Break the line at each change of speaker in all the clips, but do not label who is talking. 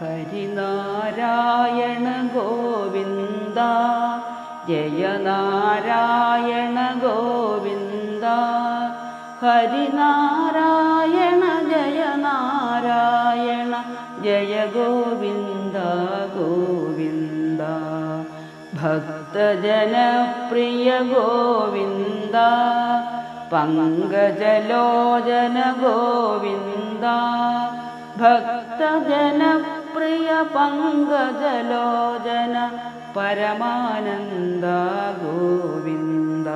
ഹരിനാരായണ ഗോവിന്ദ ജയനാരായണ ഗോവിന്ദ ഹരിനാരായണ ജയനാരായണ ജയ ഗോവിന്ദ ഗോവിന്ദ ഭക്തജനപ്രിയ ഗോവിന്ദ പങ്കജലോചന ഗോവിന്ദ ഭക്തജനപ്രിയ പങ്കജലോചന പരമാനന്ദ ഗോവിന്ദ.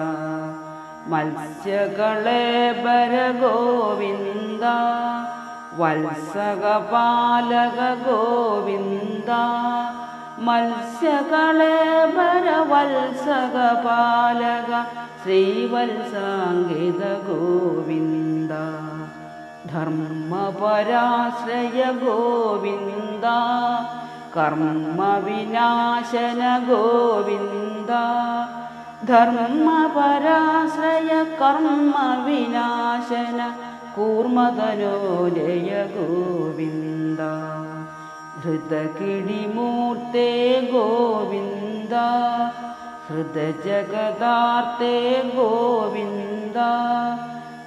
മത്സ്യകളേബര ഗോവിന്ദ. വത്സകപാലക ഗോവിന്ദ. മത്സ്യകളേബര വത്സകപാലക ശ്രീവത്സാംഗിത ഗോവിന്ദ. ധർമ്മപരാശ്രയ ഗോവിന്ദ കർമ്മവിനാശന ഗോവിന്ദ ധർമ്മപരാശ്രയ കർമ്മവിനാശന കൂർമതനോലയ ഗോവിന്ദ ഹൃതകിടിമൂർത്തേ ഗോവിന്ദ ഹൃദജഗദാർത്തേ ഗോവിന്ദ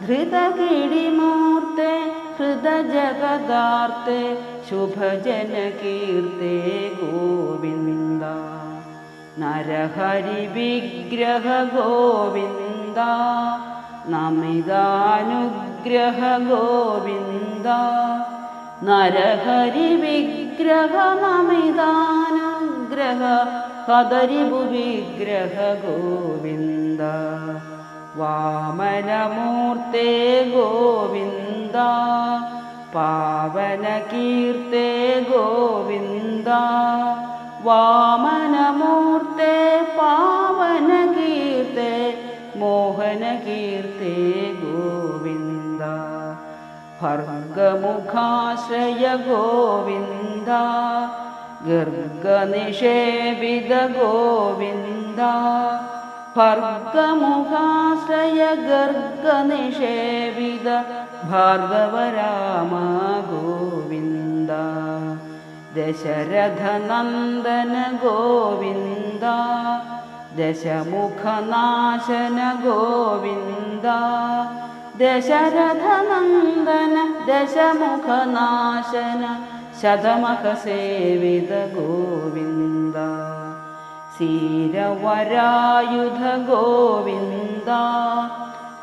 ധൃതകിടിമൂർത്തേ ഹൃദജഗദാർത്തേ ശുഭജനകീർത്തേ ഗോവിന്ദ. നരഹരി വിഗ്രഹ ഗോവിന്ദ നമിതാനുഗ്രഹ ഗോവിന്ദ. നരഹരി വിഗ്രഹ നമിതാനുഗ്രഹ കദരിപു വിഗ്രഹ ഗോവിന്ദ. വാമനമൂർത്തേ ഗോവിന്ദ പാവനകീർത്തേ ഗോവിന്ദ വാമനമൂർത്തേ പാവനകീർത്തേ മോഹനകീർത്തേ ഗോവിന്ദ ഭർഗമുഖാശ്രയ ഗോവിന്ദ ഗർഗനിഷേവിത ഗോവിന്ദ ഭർഗമുഖാശ്രയ ഗർഗനിഷേവിത ഭാർഗവരാമ ഗോവിന്ദ ദശരഥനന്ദന ഗോവിന്ദ ദശമുഖനാശന ഗോവിന്ദ ദശരഥനന്ദന ദശമുഖനാശന ശതമഖസേവിത ഗോവിന്ദ സീരവരായുധ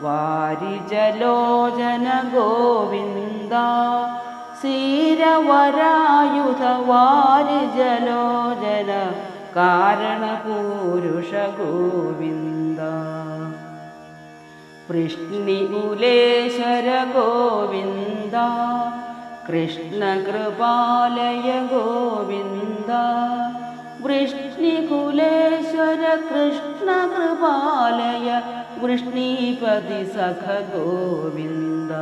वारिजलोजन गोविन्द सीरवरायुध वारिजलो जन कारणपूरुष गोविन्द वृष्णिकुलेश्वर गोविन्द कृष्णकृपालय गोविन्द वृष्णिकुलेश्वर कृष्ण वृष्णीपति सख गोविन्द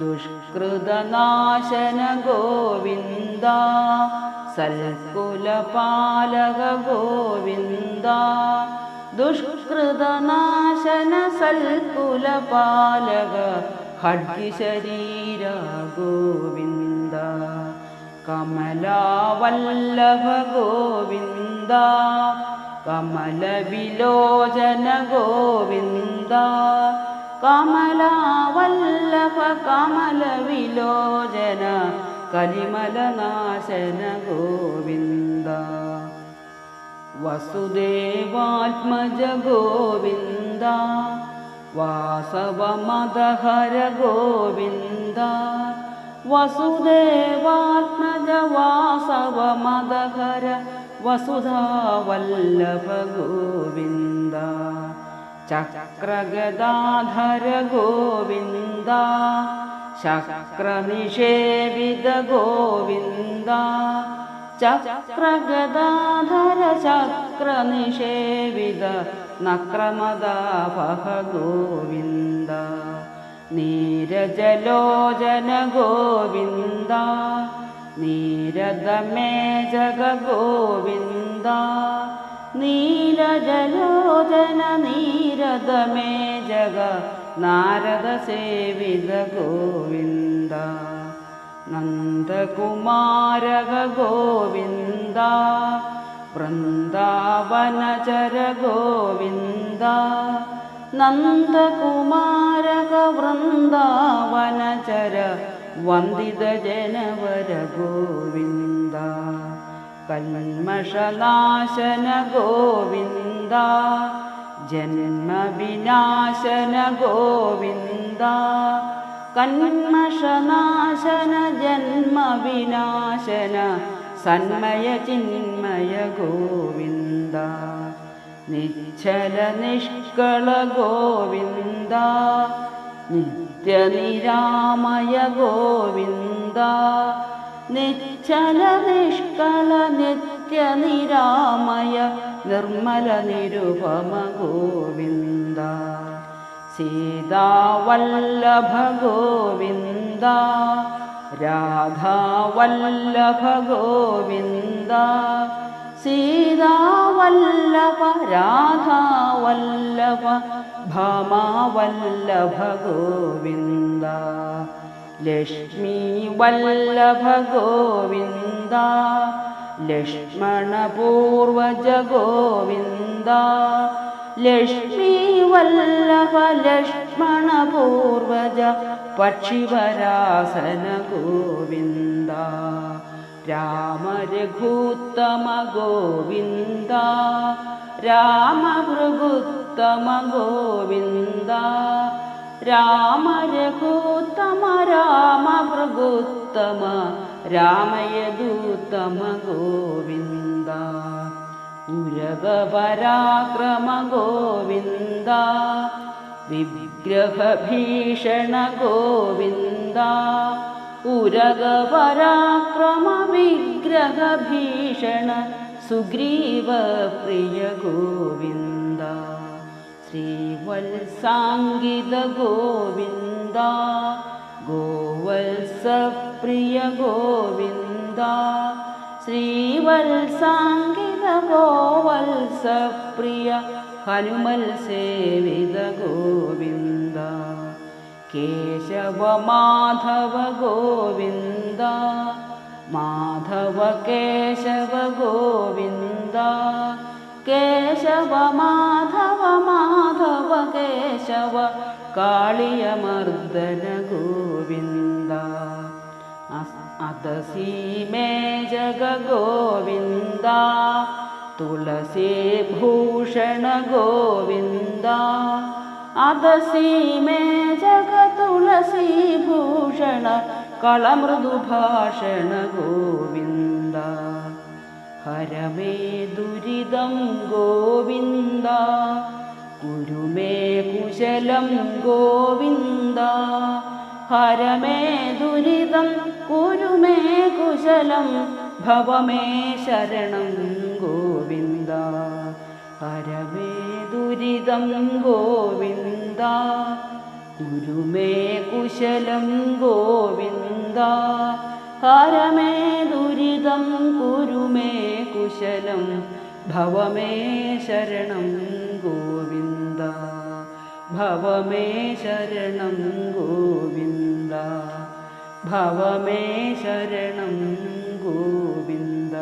दुष्कृतनाशन गोविन्द सल्कुलपालक गोविन्द दुष्कृतनाशन सल्कुलपालक खड्गिशरीर गोविन्द कमलावल्लभ गोविन्द കമലവിലോചന ഗോവിന്ദ കമലാവല്ലഭ കമലവിലോചന കലിമലനാശന ഗോവിന്ദ വസുദേവാത്മജ ഗോവിന്ദ വാസവമദഹര ഗോവിന്ദ വസുദേവാത്മജ വാസവമദഹര വസുധാവല്ലഭ ഗോവിന്ദ ചക്രഗദാധര ഗോവിന്ദ ശക്രനിഷേവിത ഗോവിന്ദ ചക്രഗദാധര ചക്രനിഷേവിത നക്രമദാഭ ഗോവിന്ദ നീരജലോചന ഗോവിന്ദ നീരദമേ ജഗ ഗോവിന്ദ നീലജലോചന നീരദമേ ജഗ നാരദ സേവിത ഗോവിന്ദ നന്ദകുമാരക ഗോവിന്ദ വൃന്ദാവനചര ഗോവിന്ദ നന്ദകുമാരക വൃന്ദാവനചര വന്ദിത ജനവര ഗോവിന്ദ കന്മഷനാശന ഗോവിന്ദ ജന്മവിനാശന ഗോവിന്ദ കന്മഷനാശന ജന്മവിനാശന സന്മയ ചിന്മയ ഗോവിന്ദ നിശ്ചല നിഷ്കള ഗോവിന്ദ നിത്യനിരാമയ ഗോവിന്ദ നിശ്ചല നിഷ്കള നിത്യനിരാമയ നിർമ്മല നിരുപമ ഗോവിന്ദ. സീതാവല്ലഭ ഗോവിന്ദ. രാധാവല്ലഭ ഗോവിന്ദ. സീതാവല്ലഭ രാധാവല്ലഭ ഭാമാവല്ലഭ ഗോവിന്ദ ലക്ഷ്മീ വല്ലഭ ഗോവിന്ദ ലക്ഷ്മണപൂർവജ ഗോവിന്ദ ലക്ഷ്മീ വല്ലഭ ലക്ഷ്മണപൂർവജ പക്ഷിവരാസന ഗോവിന്ദ. रामरघुत्तमगोविन्द गोविन्द रामरघुत्तम गोविन्द राम गूतम रामभृगूत्तम गोविन्द उरग गोविन्द विग्रहभीषण गोविन्दा उरगपराक्रमविग्रहभीषण सुग्रीवप्रियगोविन्द श्रीवल्साङ्गितगोविन्द गोवल्सप्रियगोविन्द श्रीवल्साङ्गितगोवल्सप्रिय गोवल्सप्रिय केशव माधव गोविन्द माधव केशव गोविन्द केशव माधव माधव केशव काल्यमर्दन गोविन्द अत सीमे जगगोविन्द। तुलसीभूषण गोविन्दा അതസീ മേ ജഗ തുളസി ഭൂഷണ കളമൃദുഭാഷണ ഗോവിന്ദ. ഹരമേ ദുരിതം ഗോവിന്ദ. കുരുമേ കുശലം ഗോവിന്ദ. ഹരമേ ദുരിതം കുരുമേ കുശലം ഭവമേ ശരണം ഗോവിന്ദ. ഹരമേ ദുരിതം ഗോവിന്ദ. ഗുരുമേ കുശലം ഗോവിന്ദ. ഹരമേ ദുരിതം കുരുമേ കുശലം ഭവമേ ശരണം ഗോവിന്ദ. ഭവമേ ശരണം ഗോവിന്ദ. ഭവമേ ശരണം ഗോവിന്ദ.